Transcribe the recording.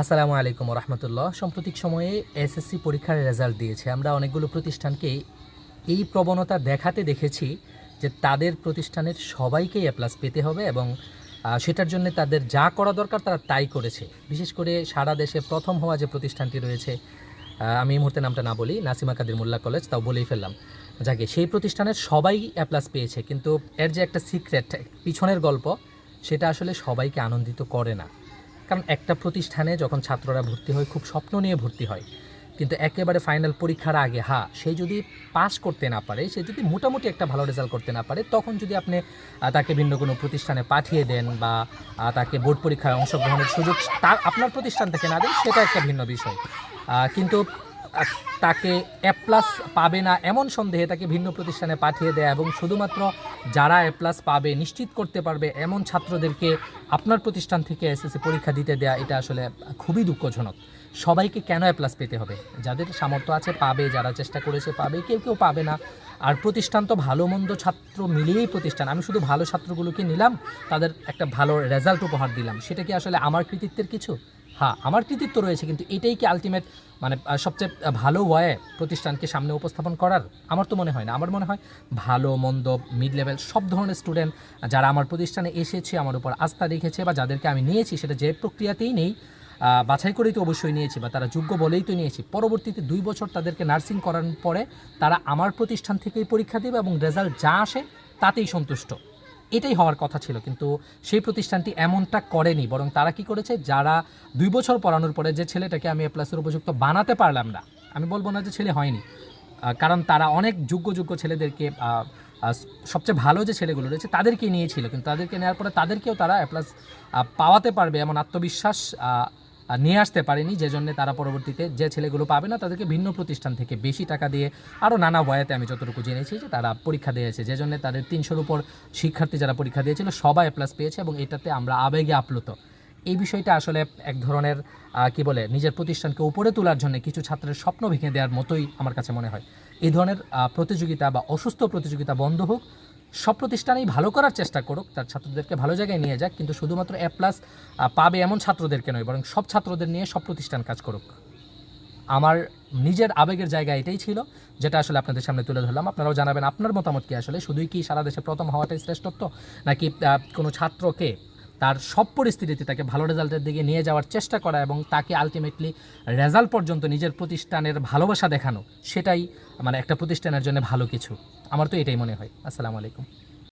আসসালামু আলাইকুম রহমতুল্লাহ সাম্প্রতিক সময়ে এসএসসি পরীক্ষার রেজাল্ট দিয়েছে। আমরা অনেকগুলো প্রতিষ্ঠানকে এই প্রবণতা দেখাতে দেখেছি যে তাদের প্রতিষ্ঠানের সবাইকেই প্লাস পেতে হবে এবং সেটার জন্য তাদের যা করা দরকার তারা তাই করেছে। বিশেষ করে সারা দেশে প্রথম হওয়া যে প্রতিষ্ঠানটি রয়েছে আমি এই মুহূর্তে নামটা না বলি, নাসিমা কাদের মোল্লা কলেজ, তাও বলেই ফেললাম। যাকে, সেই প্রতিষ্ঠানের সবাই প্লাস পেয়েছে, কিন্তু এর যে একটা সিক্রেট পিছনের গল্প, সেটা আসলে সবাইকে আনন্দিত করে না। কারণ একটা প্রতিষ্ঠানে যখন ছাত্ররা ভর্তি হয়, খুব স্বপ্ন নিয়ে ভর্তি হয়। কিন্তু একেবারে ফাইনাল পরীক্ষার আগে হ্যাঁ সে যদি পাস করতে না পারে, সে যদি মোটামুটি একটা ভালো রেজাল্ট করতে না পারে, তখন যদি আপনি তাকে ভিন্ন কোনো প্রতিষ্ঠানে পাঠিয়ে দেন বা তাকে বোর্ড পরীক্ষায় অংশগ্রহণের সুযোগ, তার, আপনার প্রতিষ্ঠান থেকে না দেন, সেটা একটা ভিন্ন বিষয়। কিন্তু তাকে এ প্লাস পাবে না এমন সন্দেহে তাকে ভিন্ন প্রতিষ্ঠানে পাঠিয়ে দেয় এবং শুধুমাত্র যারা এ প্লাস পাবে নিশ্চিত করতে পারবে এমন ছাত্রদেরকে আপনার প্রতিষ্ঠান থেকে এসএসসি পরীক্ষা দিতে দেয়া, এটা আসলে খুবই দুঃখজনক। সবাইকে কেন এ প্লাস পেতে হবে? যাদের সামর্থ্য আছে পাবে, যারা চেষ্টা করেছে পাবে, কেউ কেউ পাবে না। আর প্রতিষ্ঠান তো ভালো মন্দ ছাত্র মিলিয়েই প্রতিষ্ঠান। আমি শুধু ভালো ছাত্রগুলোকে নিলাম, তাদের একটা ভালো রেজাল্ট উপহার দিলাম। সেটা কি আসলে আমার কৃতিত্বের কিছু? হ্যাঁ আমার কৃতিত্ব রয়েছে, কিন্তু এটাই কি আলটিমেট মানে সবচেয়ে ভালো ওয়ে প্রতিষ্ঠানকে সামনে উপস্থাপন করার? আমার তো মনে হয় না। আমার মনে হয় ভালো, মন্দ মিড লেভেল সব ধরনের স্টুডেন্ট যারা আমার প্রতিষ্ঠানে এসেছে, আমার উপর আস্থা রেখেছে বা যাদেরকে আমি নিয়েছি, সেটা যে প্রক্রিয়াতেই নেই বাছাই করেই তো অবশ্যই নিয়েছি বা তারা যোগ্য বলেই তো নিয়েছি। পরবর্তীতে দুই বছর তাদেরকে নার্সিং করার পরে তারা আমার প্রতিষ্ঠান থেকেই পরীক্ষা দেবে এবং রেজাল্ট যা আসে তাতেই সন্তুষ্ট। এটাই হওয়ার কথা ছিল, কিন্তু সেই প্রতিষ্ঠানটি এমনটা করেনি, বরং তারা কি করেছে, যারা দুই বছর পড়ানোর পরে যে ছেলেটাকে আমি এ প্লাসের উপযুক্ত বানাতে পারলাম না, আমি বলব না যে ছেলে হয়নি কারণ তারা অনেক যোগ্য যোগ্য ছেলেদেরকে সবচেয়ে ভালো যে ছেলেগুলো রয়েছে তাদেরকে নিয়েছিল, কিন্তু তাদেরকে নেওয়ার পরে তাদেরকেও তারা এ প্লাস পাওয়াতে পারবে এমন আত্মবিশ্বাস নিয়ে আসতে পারেনি যে জন্য তারা পরবর্তীতে যে ছেলেগুলো পাবে না, তাদেরকে ভিন্ন প্রতিষ্ঠান থেকে বেশি টাকা দিয়ে আরও নানা বয়াতে আমি যতটুকু জেনেছি যে তারা পরীক্ষা দিয়েছে যে জন্য তাদের তিনশোর উপর শিক্ষার্থী যারা পরীক্ষা দিয়েছিল সবাই প্লাস পেয়েছে এবং এটাতে আমরা আবেগে আপ্লুত। এই বিষয়টা আসলে এক ধরনের কি বলে, নিজের প্রতিষ্ঠানকে উপরে তোলার জন্য কিছু ছাত্রের স্বপ্ন ভেঙে দেওয়ার মতোই আমার কাছে মনে হয়। এই ধরনের প্রতিযোগিতা বা অসুস্থ প্রতিযোগিতা বন্ধ হোক সব প্রতিষ্ঠানেই ভালো করার চেষ্টা করুক, তার ছাত্রদেরকে ভালো জায়গায় নিয়ে যাক, কিন্তু শুধুমাত্র এ প্লাস পাবে এমন ছাত্রদেরকে নয়, বরং সব ছাত্রদের নিয়ে সব প্রতিষ্ঠান কাজ করুক। আমার নিজের আবেগের জায়গা এটাই ছিল, যেটা আসলে আপনাদের সামনে তুলে ধরলাম। আপনারাও জানাবেন আপনার মতামত কি আসলে? শুধুই কি সারা দেশে প্রথম হওয়াটাই শ্রেষ্ঠত্ব, নাকি কোনো ছাত্রকে তার সব পরিস্থিতিতে তাকে ভালো রেজাল্টের দিকে নিয়ে যাওয়ার চেষ্টা করা এবং তাকে আলটিমেটলি রেজাল্ট পর্যন্ত নিজের প্রতিষ্ঠানের ভালোবাসা দেখানো, সেটাই মানে একটা প্রতিষ্ঠানের জন্য ভালো কিছু। আমার তো এটাই মনে হয়। আসসালামু আলাইকুম।